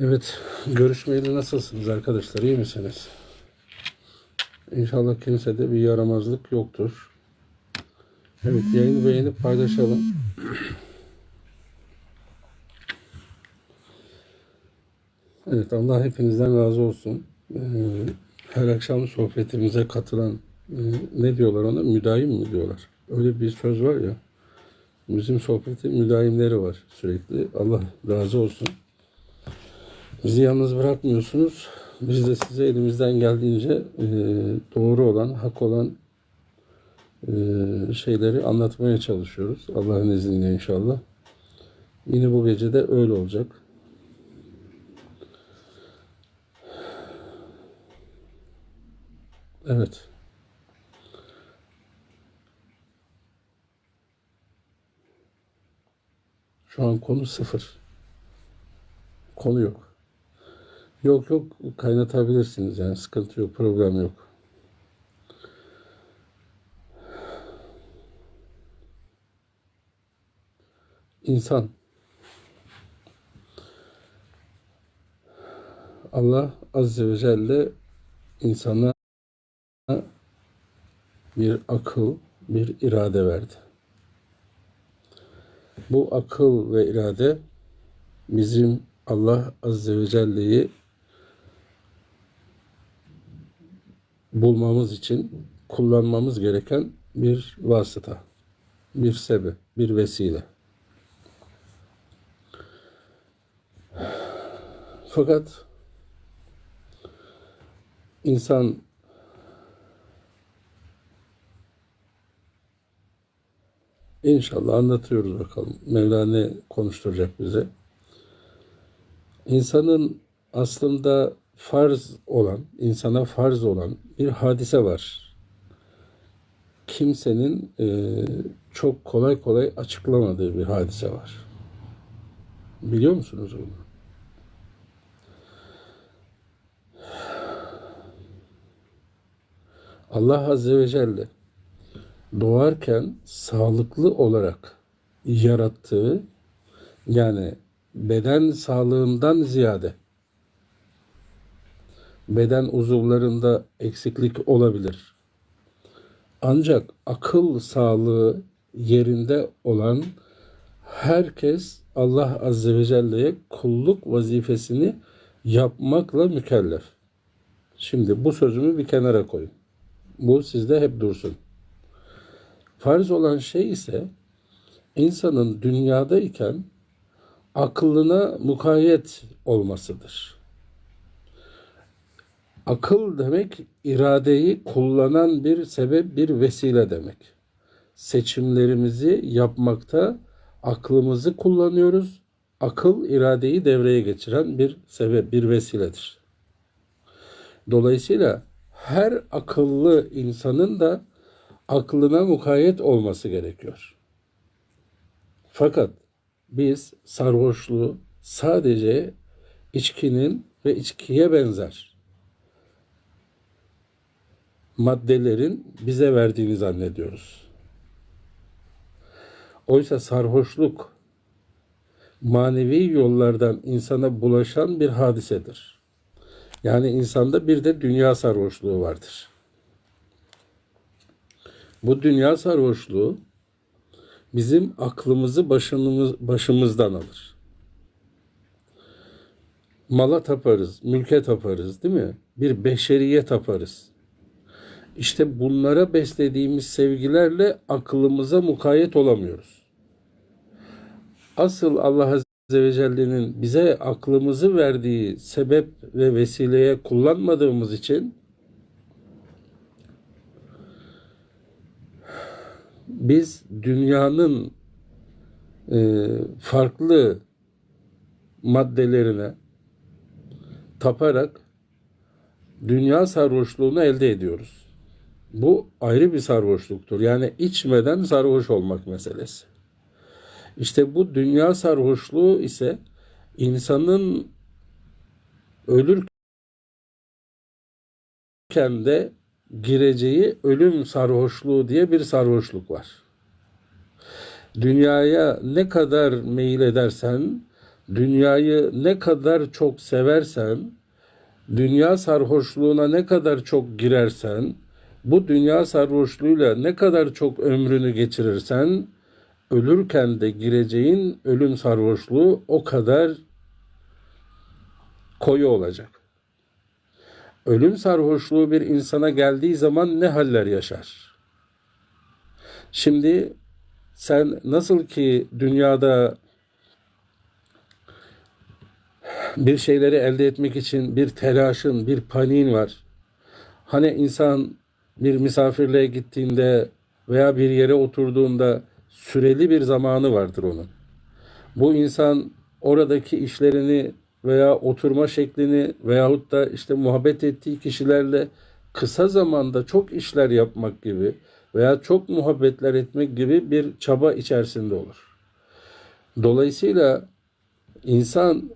Evet, görüşmeyeli nasılsınız arkadaşlar? İyi misiniz? İnşallah kimsede bir yaramazlık yoktur. Evet, yayını beğenip paylaşalım. Evet, Allah hepinizden razı olsun. Ee, her akşam sohbetimize katılan, e, ne diyorlar ona? Müdahim mi diyorlar? Öyle bir söz var ya. Bizim sohbetin müdahimleri var sürekli. Allah razı olsun. Bizi yalnız bırakmıyorsunuz. Biz de size elimizden geldiğince e, doğru olan, hak olan e, şeyleri anlatmaya çalışıyoruz. Allah'ın izniyle inşallah. Yine bu gece de öyle olacak. Evet. Şu an konu sıfır. Konu yok. Yok yok kaynatabilirsiniz yani sıkıntı yok problem yok. İnsan Allah Azze ve Celle insana bir akıl, bir irade verdi. Bu akıl ve irade bizim Allah Azze ve Celle'yi bulmamız için kullanmamız gereken bir vasıta, bir sebep, bir vesile. Fakat insan inşallah anlatıyoruz bakalım. Mevla ne konuşturacak bize. İnsanın aslında farz olan, insana farz olan bir hadise var. Kimsenin e, çok kolay kolay açıklamadığı bir hadise var. Biliyor musunuz bunu? Allah Azze ve Celle doğarken sağlıklı olarak yarattığı yani beden sağlığından ziyade beden uzuvlarında eksiklik olabilir. Ancak akıl sağlığı yerinde olan herkes Allah Azze ve Celle'ye kulluk vazifesini yapmakla mükellef. Şimdi bu sözümü bir kenara koyun. Bu sizde hep dursun. Farz olan şey ise insanın dünyadayken aklına mukayyet olmasıdır. Akıl demek iradeyi kullanan bir sebep, bir vesile demek. Seçimlerimizi yapmakta aklımızı kullanıyoruz. Akıl iradeyi devreye geçiren bir sebep, bir vesiledir. Dolayısıyla her akıllı insanın da aklına mukayyet olması gerekiyor. Fakat biz sarhoşluğu sadece içkinin ve içkiye benzer maddelerin bize verdiğini zannediyoruz. Oysa sarhoşluk manevi yollardan insana bulaşan bir hadisedir. Yani insanda bir de dünya sarhoşluğu vardır. Bu dünya sarhoşluğu bizim aklımızı başımız, başımızdan alır. Mala taparız, mülke taparız değil mi? Bir beşeriye taparız. İşte bunlara beslediğimiz sevgilerle aklımıza mukayyet olamıyoruz. Asıl Allah Azze ve Celle'nin bize aklımızı verdiği sebep ve vesileye kullanmadığımız için biz dünyanın e, farklı maddelerine taparak dünya sarhoşluğunu elde ediyoruz. Bu ayrı bir sarhoşluktur. Yani içmeden sarhoş olmak meselesi. İşte bu dünya sarhoşluğu ise insanın ölürken de gireceği ölüm sarhoşluğu diye bir sarhoşluk var. Dünyaya ne kadar meyil edersen dünyayı ne kadar çok seversen, dünya sarhoşluğuna ne kadar çok girersen, bu dünya sarhoşluğuyla ne kadar çok ömrünü geçirirsen, ölürken de gireceğin ölüm sarhoşluğu o kadar koyu olacak. Ölüm sarhoşluğu bir insana geldiği zaman ne haller yaşar? Şimdi sen nasıl ki dünyada bir şeyleri elde etmek için bir telaşın, bir paniğin var. Hani insan bir misafirliğe gittiğinde veya bir yere oturduğunda süreli bir zamanı vardır onun. Bu insan oradaki işlerini veya oturma şeklini veyahut da işte muhabbet ettiği kişilerle kısa zamanda çok işler yapmak gibi veya çok muhabbetler etmek gibi bir çaba içerisinde olur. Dolayısıyla insan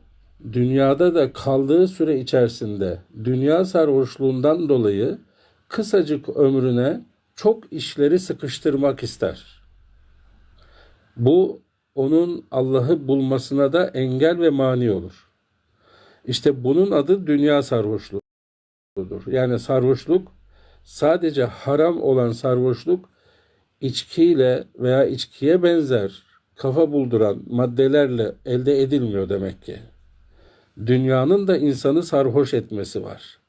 dünyada da kaldığı süre içerisinde dünya sarhoşluğundan dolayı kısacık ömrüne çok işleri sıkıştırmak ister. Bu onun Allah'ı bulmasına da engel ve mani olur. İşte bunun adı dünya sarhoşluğudur. Yani sarhoşluk sadece haram olan sarhoşluk içkiyle veya içkiye benzer kafa bulduran maddelerle elde edilmiyor demek ki. Dünyanın da insanı sarhoş etmesi var.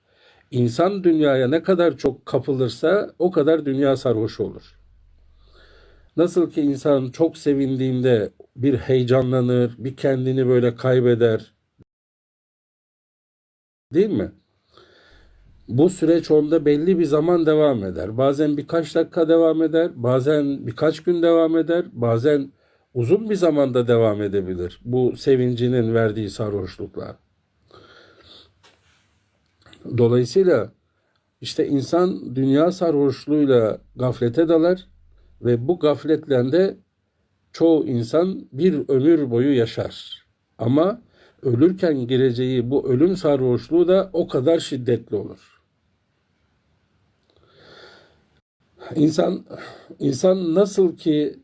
İnsan dünyaya ne kadar çok kapılırsa o kadar dünya sarhoş olur. Nasıl ki insan çok sevindiğinde bir heyecanlanır, bir kendini böyle kaybeder. Değil mi? Bu süreç onda belli bir zaman devam eder. Bazen birkaç dakika devam eder, bazen birkaç gün devam eder, bazen uzun bir zamanda devam edebilir. Bu sevincinin verdiği sarhoşlukla. Dolayısıyla işte insan dünya sarhoşluğuyla gaflete dalar ve bu gafletle çoğu insan bir ömür boyu yaşar. Ama ölürken gireceği bu ölüm sarhoşluğu da o kadar şiddetli olur. İnsan insan nasıl ki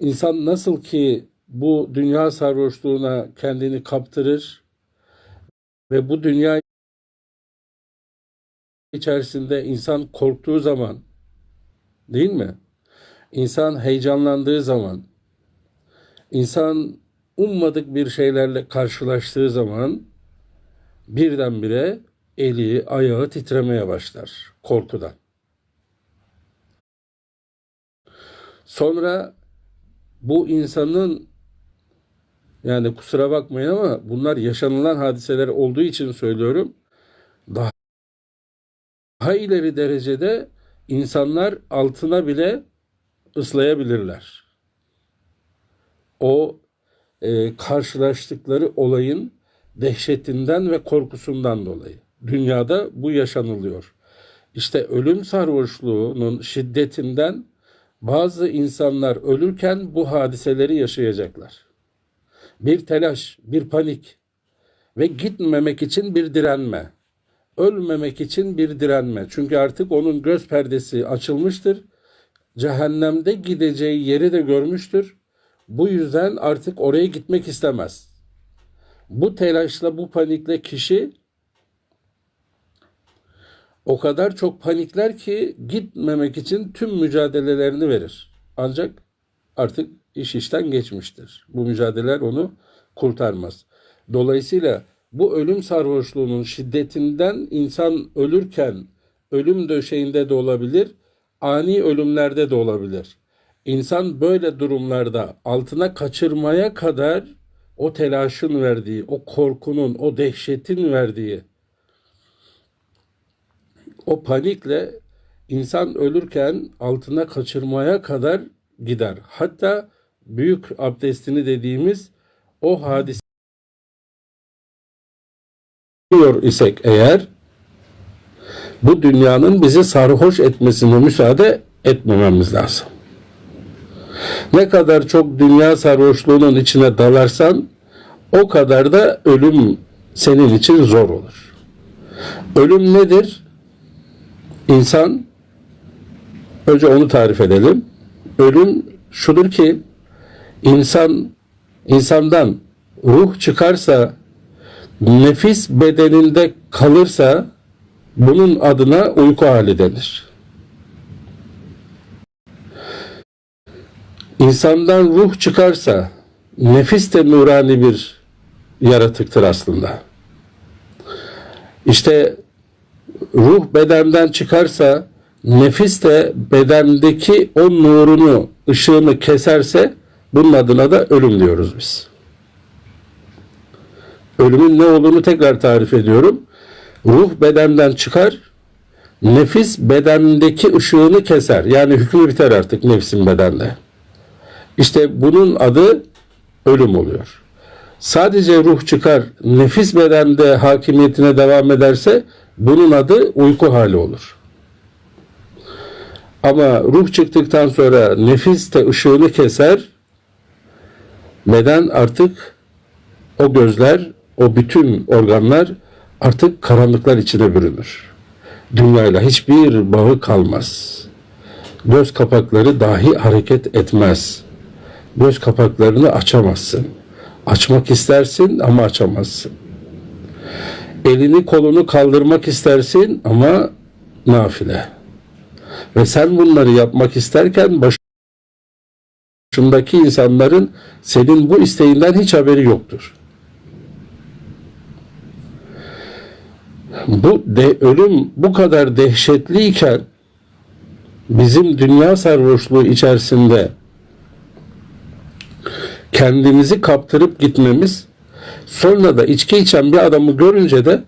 insan nasıl ki bu dünya sarhoşluğuna kendini kaptırır ve bu dünya içerisinde insan korktuğu zaman değil mi? İnsan heyecanlandığı zaman, insan ummadık bir şeylerle karşılaştığı zaman birdenbire eli, ayağı titremeye başlar korkudan. Sonra bu insanın yani kusura bakmayın ama bunlar yaşanılan hadiseler olduğu için söylüyorum. Daha, daha ileri derecede insanlar altına bile ıslayabilirler. O e, karşılaştıkları olayın dehşetinden ve korkusundan dolayı. Dünyada bu yaşanılıyor. İşte ölüm sarhoşluğunun şiddetinden bazı insanlar ölürken bu hadiseleri yaşayacaklar. Bir telaş, bir panik ve gitmemek için bir direnme. Ölmemek için bir direnme. Çünkü artık onun göz perdesi açılmıştır. Cehennemde gideceği yeri de görmüştür. Bu yüzden artık oraya gitmek istemez. Bu telaşla, bu panikle kişi o kadar çok panikler ki gitmemek için tüm mücadelelerini verir. Ancak artık iş işten geçmiştir. Bu mücadeleler onu kurtarmaz. Dolayısıyla bu ölüm sarhoşluğunun şiddetinden insan ölürken ölüm döşeğinde de olabilir, ani ölümlerde de olabilir. İnsan böyle durumlarda altına kaçırmaya kadar o telaşın verdiği, o korkunun, o dehşetin verdiği o panikle insan ölürken altına kaçırmaya kadar gider. Hatta büyük abdestini dediğimiz o hadise diyor isek eğer bu dünyanın bizi sarhoş etmesine müsaade etmememiz lazım. Ne kadar çok dünya sarhoşluğunun içine dalarsan o kadar da ölüm senin için zor olur. Ölüm nedir? İnsan önce onu tarif edelim. Ölüm şudur ki insan insandan ruh çıkarsa nefis bedeninde kalırsa bunun adına uyku hali denir. İnsandan ruh çıkarsa nefis de nurani bir yaratıktır aslında. İşte ruh bedenden çıkarsa nefis de bedendeki o nurunu, ışığını keserse bunun adına da ölüm diyoruz biz. Ölümün ne olduğunu tekrar tarif ediyorum. Ruh bedenden çıkar, nefis bedendeki ışığını keser. Yani hükmü biter artık nefsin bedende. İşte bunun adı ölüm oluyor. Sadece ruh çıkar, nefis bedende hakimiyetine devam ederse bunun adı uyku hali olur. Ama ruh çıktıktan sonra nefis de ışığını keser, beden artık o gözler, o bütün organlar artık karanlıklar içine bürünür. Dünyayla hiçbir bağı kalmaz. Göz kapakları dahi hareket etmez. Göz kapaklarını açamazsın. Açmak istersin ama açamazsın. Elini kolunu kaldırmak istersin ama nafile. Ve sen bunları yapmak isterken başındaki insanların senin bu isteğinden hiç haberi yoktur. Bu de, ölüm bu kadar dehşetliyken bizim dünya sarhoşluğu içerisinde kendimizi kaptırıp gitmemiz sonra da içki içen bir adamı görünce de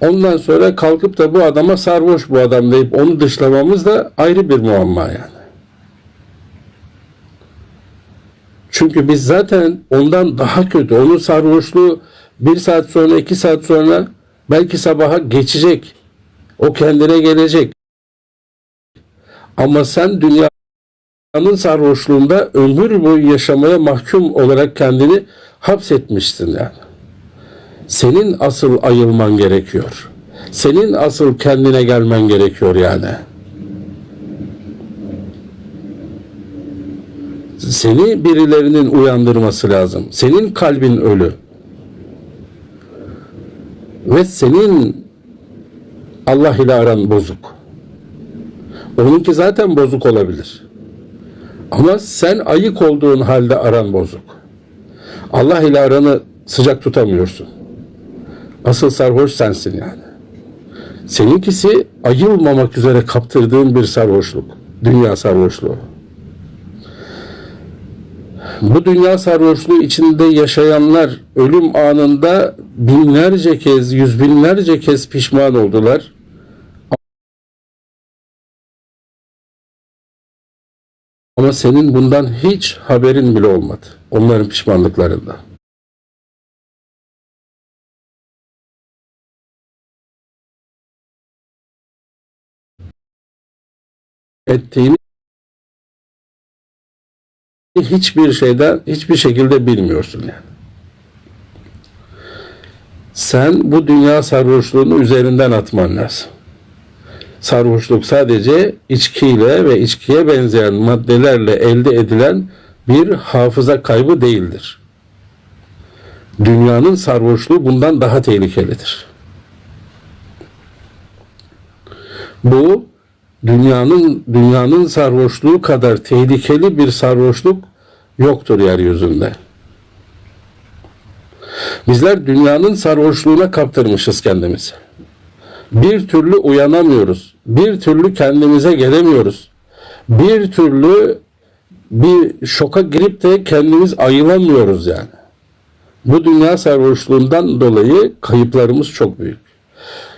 ondan sonra kalkıp da bu adama sarhoş bu adam deyip onu dışlamamız da ayrı bir muamma yani. Çünkü biz zaten ondan daha kötü. Onun sarhoşluğu bir saat sonra, iki saat sonra belki sabaha geçecek. O kendine gelecek. Ama sen dünyanın sarhoşluğunda ömür boyu yaşamaya mahkum olarak kendini hapsetmişsin yani. Senin asıl ayılman gerekiyor. Senin asıl kendine gelmen gerekiyor yani. Seni birilerinin uyandırması lazım. Senin kalbin ölü. Ve senin Allah ile aran bozuk. Onunki zaten bozuk olabilir. Ama sen ayık olduğun halde aran bozuk. Allah ile aranı sıcak tutamıyorsun. Asıl sarhoş sensin yani. Seninkisi ayılmamak üzere kaptırdığın bir sarhoşluk. Dünya sarhoşluğu. Bu dünya sarhoşluğu içinde yaşayanlar ölüm anında binlerce kez, yüz binlerce kez pişman oldular. Ama senin bundan hiç haberin bile olmadı. Onların pişmanlıklarında. Ettiğini hiçbir şeyden hiçbir şekilde bilmiyorsun yani. Sen bu dünya sarhoşluğunu üzerinden atman lazım. Sarhoşluk sadece içkiyle ve içkiye benzeyen maddelerle elde edilen bir hafıza kaybı değildir. Dünyanın sarhoşluğu bundan daha tehlikelidir. Bu dünyanın dünyanın sarhoşluğu kadar tehlikeli bir sarhoşluk yoktur yeryüzünde. Bizler dünyanın sarhoşluğuna kaptırmışız kendimizi. Bir türlü uyanamıyoruz. Bir türlü kendimize gelemiyoruz. Bir türlü bir şoka girip de kendimiz ayılamıyoruz yani. Bu dünya sarhoşluğundan dolayı kayıplarımız çok büyük.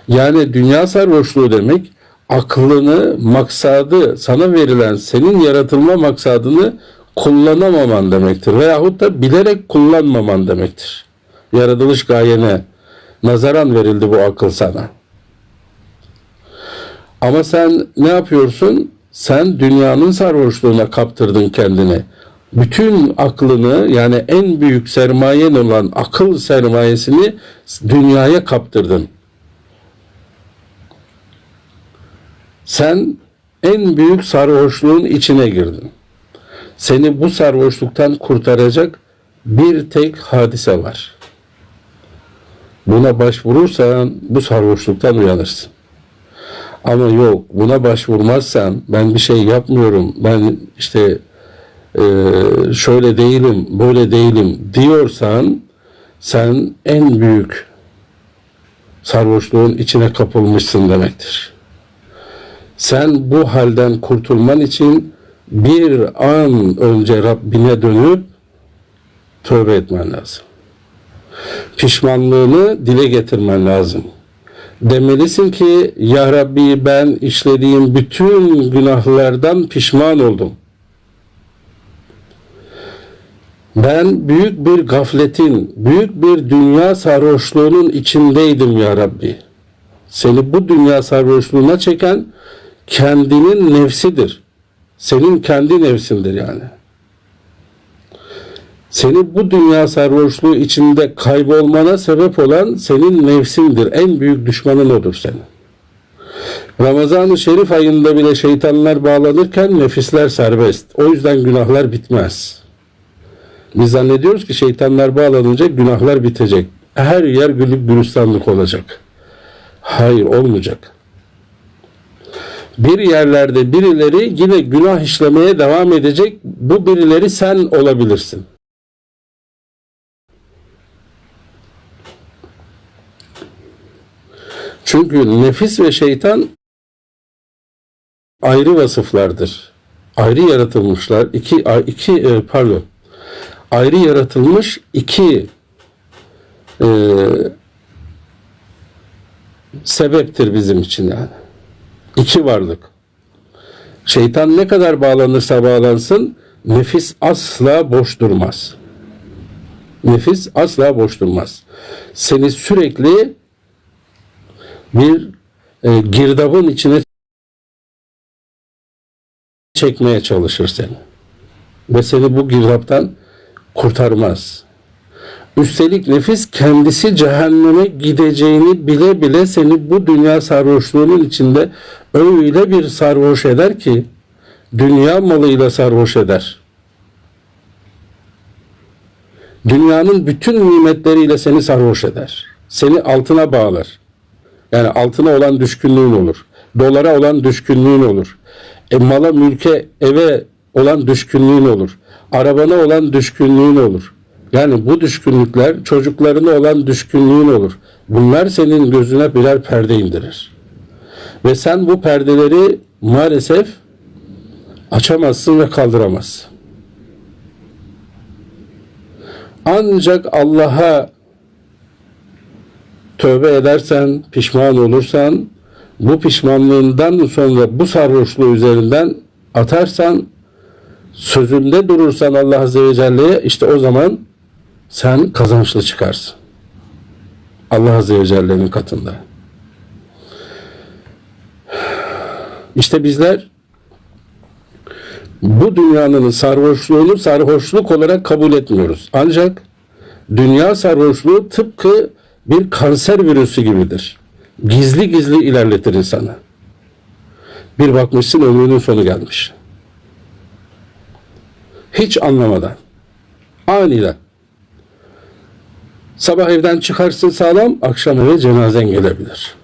Yani dünya sarhoşluğu demek aklını, maksadı, sana verilen senin yaratılma maksadını kullanamaman demektir. Veyahut da bilerek kullanmaman demektir. Yaratılış gayene nazaran verildi bu akıl sana. Ama sen ne yapıyorsun? Sen dünyanın sarhoşluğuna kaptırdın kendini. Bütün aklını yani en büyük sermayen olan akıl sermayesini dünyaya kaptırdın. Sen en büyük sarhoşluğun içine girdin. Seni bu sarhoşluktan kurtaracak bir tek hadise var. Buna başvurursan bu sarhoşluktan uyanırsın. Ama yok buna başvurmazsan ben bir şey yapmıyorum ben işte e, şöyle değilim böyle değilim diyorsan sen en büyük sarhoşluğun içine kapılmışsın demektir. Sen bu halden kurtulman için bir an önce Rabbine dönüp tövbe etmen lazım. Pişmanlığını dile getirmen lazım. Demelisin ki Ya Rabbi ben işlediğim bütün günahlardan pişman oldum. Ben büyük bir gafletin, büyük bir dünya sarhoşluğunun içindeydim ya Rabbi. Seni bu dünya sarhoşluğuna çeken kendinin nefsidir. Senin kendi nefsindir yani. Seni bu dünya sarhoşluğu içinde kaybolmana sebep olan senin nefsindir. En büyük düşmanın odur senin. Ramazan-ı Şerif ayında bile şeytanlar bağlanırken nefisler serbest. O yüzden günahlar bitmez. Biz zannediyoruz ki şeytanlar bağlanınca günahlar bitecek. Her yer güllük gülistanlık olacak. Hayır olmayacak. Bir yerlerde birileri yine günah işlemeye devam edecek. Bu birileri sen olabilirsin. Çünkü nefis ve şeytan ayrı vasıflardır. Ayrı yaratılmışlar. İki, iki e, pardon. Ayrı yaratılmış iki e, sebeptir bizim için yani. İki varlık. Şeytan ne kadar bağlanırsa bağlansın nefis asla boş durmaz. Nefis asla boş durmaz. Seni sürekli bir e, girdabın içine çekmeye çalışır seni. Ve seni bu girdaptan kurtarmaz. Üstelik nefis kendisi cehenneme gideceğini bile bile seni bu dünya sarhoşluğunun içinde öyle bir sarhoş eder ki dünya malıyla sarhoş eder. Dünyanın bütün nimetleriyle seni sarhoş eder. Seni altına bağlar. Yani altına olan düşkünlüğün olur. Dolara olan düşkünlüğün olur. E, mala, mülke, eve olan düşkünlüğün olur. Arabana olan düşkünlüğün olur. Yani bu düşkünlükler çocuklarına olan düşkünlüğün olur. Bunlar senin gözüne birer perde indirir. Ve sen bu perdeleri maalesef açamazsın ve kaldıramazsın. Ancak Allah'a tövbe edersen, pişman olursan, bu pişmanlığından sonra bu sarhoşluğu üzerinden atarsan, sözünde durursan Allah Azze ve Celle'ye işte o zaman sen kazançlı çıkarsın. Allah Azze ve Celle'nin katında. İşte bizler bu dünyanın sarhoşluğunu sarhoşluk olarak kabul etmiyoruz. Ancak dünya sarhoşluğu tıpkı bir kanser virüsü gibidir. Gizli gizli ilerletir insanı. Bir bakmışsın ömrünün sonu gelmiş. Hiç anlamadan. Aniden. Sabah evden çıkarsın sağlam, akşam eve cenazen gelebilir.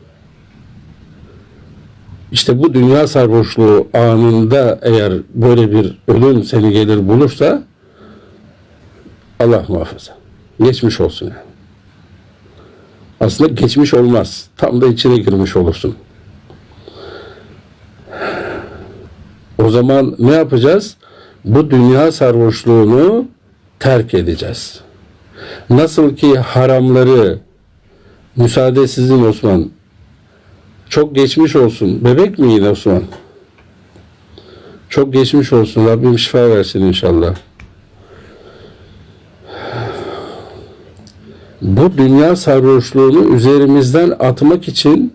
İşte bu dünya sarhoşluğu anında eğer böyle bir ölüm seni gelir bulursa Allah muhafaza. Geçmiş olsun yani. Aslında geçmiş olmaz. Tam da içine girmiş olursun. O zaman ne yapacağız? Bu dünya sarhoşluğunu terk edeceğiz. Nasıl ki haramları müsaade sizin Osman. Çok geçmiş olsun. Bebek mi Osman? Çok geçmiş olsun. Rabbim şifa versin inşallah. Bu dünya sarhoşluğunu üzerimizden atmak için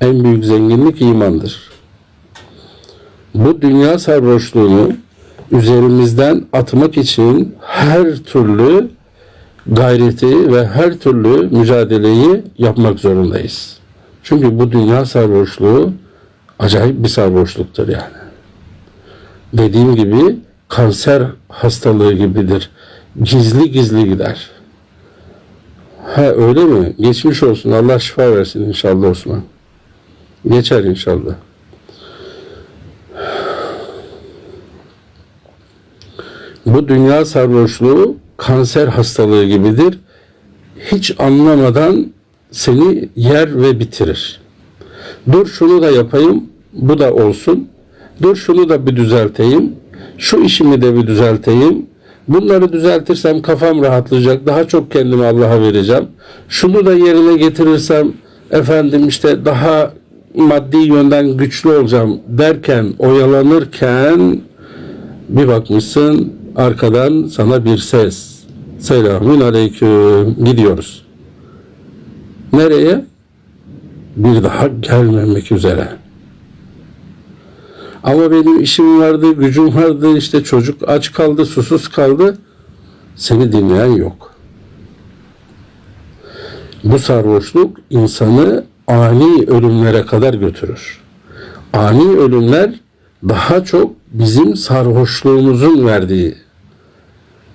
en büyük zenginlik imandır. Bu dünya sarhoşluğunu üzerimizden atmak için her türlü gayreti ve her türlü mücadeleyi yapmak zorundayız. Çünkü bu dünya sarhoşluğu acayip bir sarhoşluktur yani. dediğim gibi kanser hastalığı gibidir. Gizli gizli gider. Ha öyle mi? Geçmiş olsun. Allah şifa versin inşallah Osman. Geçer inşallah. Bu dünya sarhoşluğu kanser hastalığı gibidir. Hiç anlamadan seni yer ve bitirir. Dur şunu da yapayım, bu da olsun. Dur şunu da bir düzelteyim. Şu işimi de bir düzelteyim. Bunları düzeltirsem kafam rahatlayacak. Daha çok kendimi Allah'a vereceğim. Şunu da yerine getirirsem efendim işte daha maddi yönden güçlü olacağım derken oyalanırken bir bakmışsın arkadan sana bir ses. Selamün aleyküm. Gidiyoruz. Nereye? Bir daha gelmemek üzere. Ama benim işim vardı, gücüm vardı, işte çocuk aç kaldı, susuz kaldı. Seni dinleyen yok. Bu sarhoşluk insanı ani ölümlere kadar götürür. Ani ölümler daha çok bizim sarhoşluğumuzun verdiği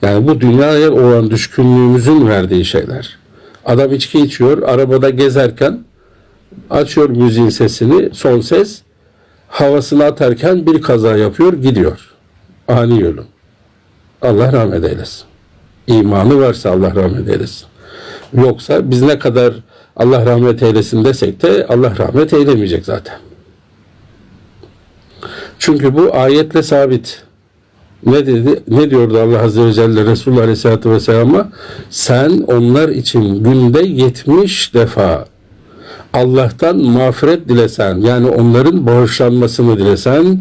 yani bu dünyaya olan düşkünlüğümüzün verdiği şeyler. Adam içki içiyor, arabada gezerken açıyor müziğin sesini, son ses havasını atarken bir kaza yapıyor, gidiyor. Ani ölüm. Allah rahmet eylesin. İmanı varsa Allah rahmet eylesin. Yoksa biz ne kadar Allah rahmet eylesin desek de Allah rahmet eylemeyecek zaten. Çünkü bu ayetle sabit. Ne dedi? Ne diyordu Allah Azze ve Celle Resulullah Aleyhisselatü Vesselam'a? Sen onlar için günde 70 defa Allah'tan mağfiret dilesen yani onların bağışlanmasını dilesen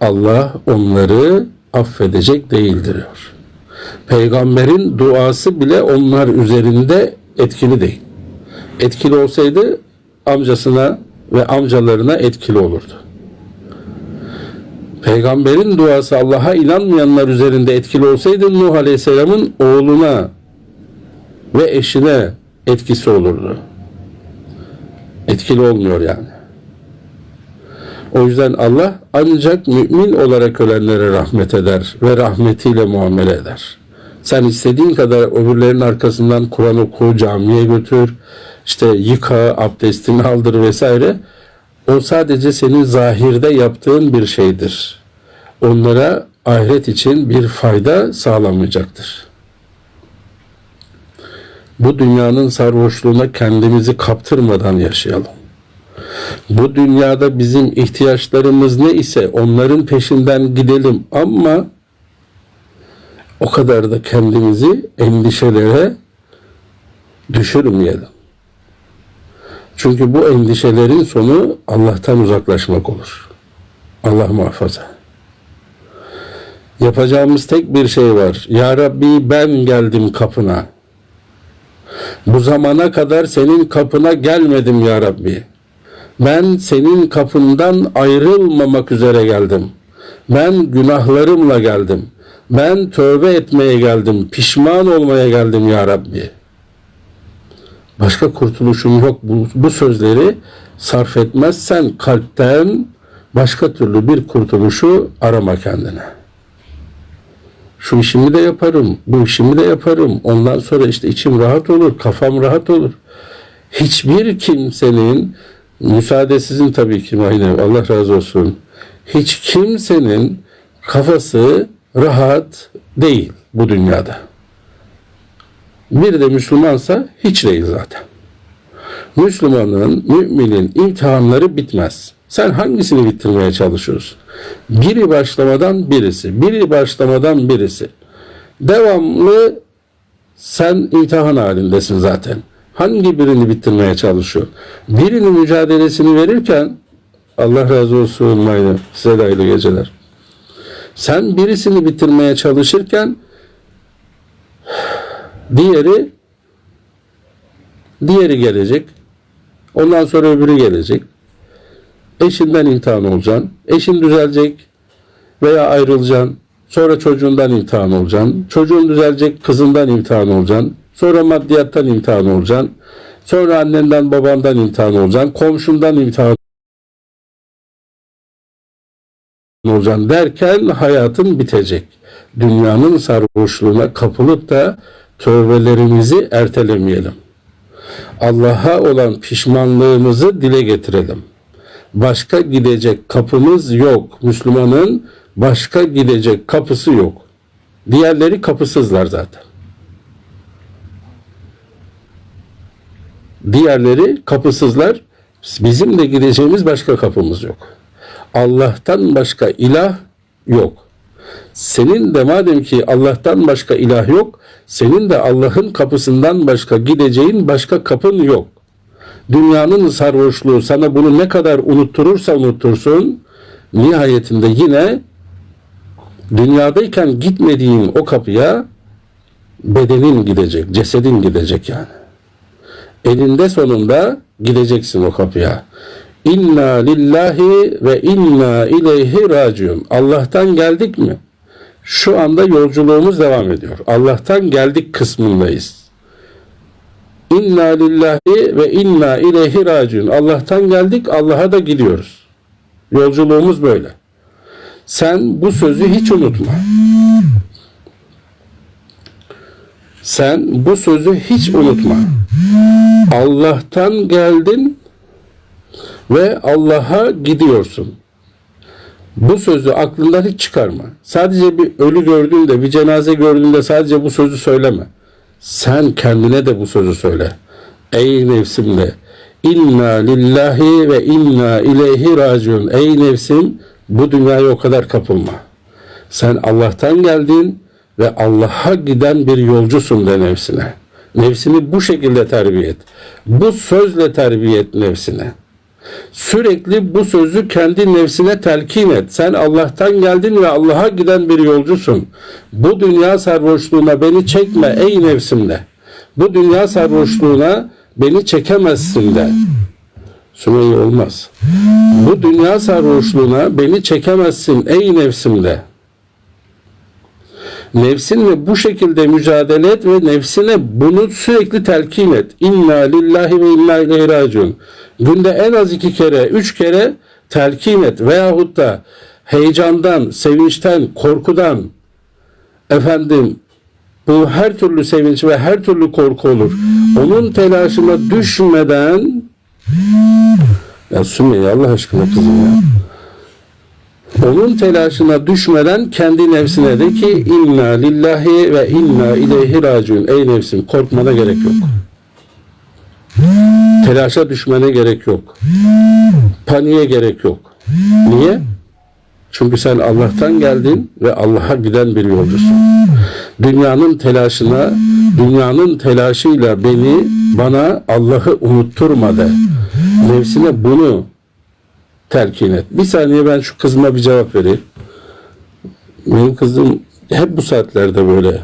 Allah onları affedecek değildir. Peygamberin duası bile onlar üzerinde etkili değil. Etkili olsaydı amcasına ve amcalarına etkili olurdu. Peygamberin duası Allah'a inanmayanlar üzerinde etkili olsaydı Nuh Aleyhisselam'ın oğluna ve eşine etkisi olurdu. Etkili olmuyor yani. O yüzden Allah ancak mümin olarak ölenlere rahmet eder ve rahmetiyle muamele eder. Sen istediğin kadar öbürlerin arkasından Kur'an oku, camiye götür, işte yıka, abdestini aldır vesaire. O sadece senin zahirde yaptığın bir şeydir. Onlara ahiret için bir fayda sağlamayacaktır. Bu dünyanın sarhoşluğuna kendimizi kaptırmadan yaşayalım. Bu dünyada bizim ihtiyaçlarımız ne ise onların peşinden gidelim ama o kadar da kendimizi endişelere düşürmeyelim. Çünkü bu endişelerin sonu Allah'tan uzaklaşmak olur. Allah muhafaza. Yapacağımız tek bir şey var. Ya Rabbi ben geldim kapına. Bu zamana kadar senin kapına gelmedim ya Rabbi. Ben senin kapından ayrılmamak üzere geldim. Ben günahlarımla geldim. Ben tövbe etmeye geldim. Pişman olmaya geldim ya Rabbi. Başka kurtuluşum yok. Bu, bu sözleri sarf etmezsen kalpten başka türlü bir kurtuluşu arama kendine. Şu işimi de yaparım, bu işimi de yaparım. Ondan sonra işte içim rahat olur, kafam rahat olur. Hiçbir kimsenin müsaadesizin tabii ki aynen Allah razı olsun. Hiç kimsenin kafası rahat değil bu dünyada. Bir de Müslümansa hiç değil zaten. Müslümanın, müminin imtihanları bitmez. Sen hangisini bitirmeye çalışıyorsun? Biri başlamadan birisi, biri başlamadan birisi. Devamlı sen imtihan halindesin zaten. Hangi birini bitirmeye çalışıyor? Birinin mücadelesini verirken Allah razı olsun Mayna, size de hayırlı geceler. Sen birisini bitirmeye çalışırken diğeri diğeri gelecek. Ondan sonra öbürü gelecek. Eşinden imtihan olacaksın. Eşin düzelecek veya ayrılacaksın. Sonra çocuğundan imtihan olacaksın. Çocuğun düzelecek, kızından imtihan olacaksın. Sonra maddiyattan imtihan olacaksın. Sonra annenden babandan imtihan olacaksın. Komşundan imtihan olacaksın derken hayatın bitecek. Dünyanın sarhoşluğuna kapılıp da tövbelerimizi ertelemeyelim. Allah'a olan pişmanlığımızı dile getirelim. Başka gidecek kapımız yok. Müslümanın başka gidecek kapısı yok. Diğerleri kapısızlar zaten. Diğerleri kapısızlar. Bizim de gideceğimiz başka kapımız yok. Allah'tan başka ilah yok. Senin de madem ki Allah'tan başka ilah yok, senin de Allah'ın kapısından başka gideceğin başka kapın yok. Dünyanın sarhoşluğu sana bunu ne kadar unutturursa unuttursun, nihayetinde yine dünyadayken gitmediğin o kapıya bedenin gidecek, cesedin gidecek yani. Elinde sonunda gideceksin o kapıya. İnna lillahi ve inna ileyhi raciun. Allah'tan geldik mi? Şu anda yolculuğumuz devam ediyor. Allah'tan geldik kısmındayız. İnna lillahi ve inna ileyhi raciun. Allah'tan geldik, Allah'a da gidiyoruz. Yolculuğumuz böyle. Sen bu sözü hiç unutma. Sen bu sözü hiç unutma. Allah'tan geldin ve Allah'a gidiyorsun. Bu sözü aklından hiç çıkarma. Sadece bir ölü gördüğünde, bir cenaze gördüğünde sadece bu sözü söyleme. Sen kendine de bu sözü söyle. Ey nefsimle inna lillahi ve inna ileyhi raciun. Ey nefsim bu dünyaya o kadar kapılma. Sen Allah'tan geldin ve Allah'a giden bir yolcusun de nefsine. Nefsini bu şekilde terbiye et. Bu sözle terbiye et nefsine. Sürekli bu sözü kendi nefsine telkin et. Sen Allah'tan geldin ve Allah'a giden bir yolcusun. Bu dünya sarhoşluğuna beni çekme ey nefsimde. Bu dünya sarhoşluğuna beni çekemezsin de. Sümeyye olmaz. Bu dünya sarhoşluğuna beni çekemezsin ey nefsimde. Nefsinle bu şekilde mücadele et ve nefsine bunu sürekli telkin et. İnna lillahi ve inna ileyhi raciun. Günde en az iki kere, üç kere telkin et. Veyahut da heyecandan, sevinçten, korkudan, efendim bu her türlü sevinç ve her türlü korku olur. Onun telaşına düşmeden ya Sümeyye Allah aşkına kızım ya. Onun telaşına düşmeden kendi nefsine de ki inna lillahi ve inna ileyhi raciun. Ey nefsim korkmana gerek yok. Telaşa düşmene gerek yok. Paniğe gerek yok. Niye? Çünkü sen Allah'tan geldin ve Allah'a giden bir yolcusun. Dünyanın telaşına, dünyanın telaşıyla beni, bana Allah'ı unutturma de. Nefsine bunu telkin et. Bir saniye ben şu kızıma bir cevap vereyim. Benim kızım hep bu saatlerde böyle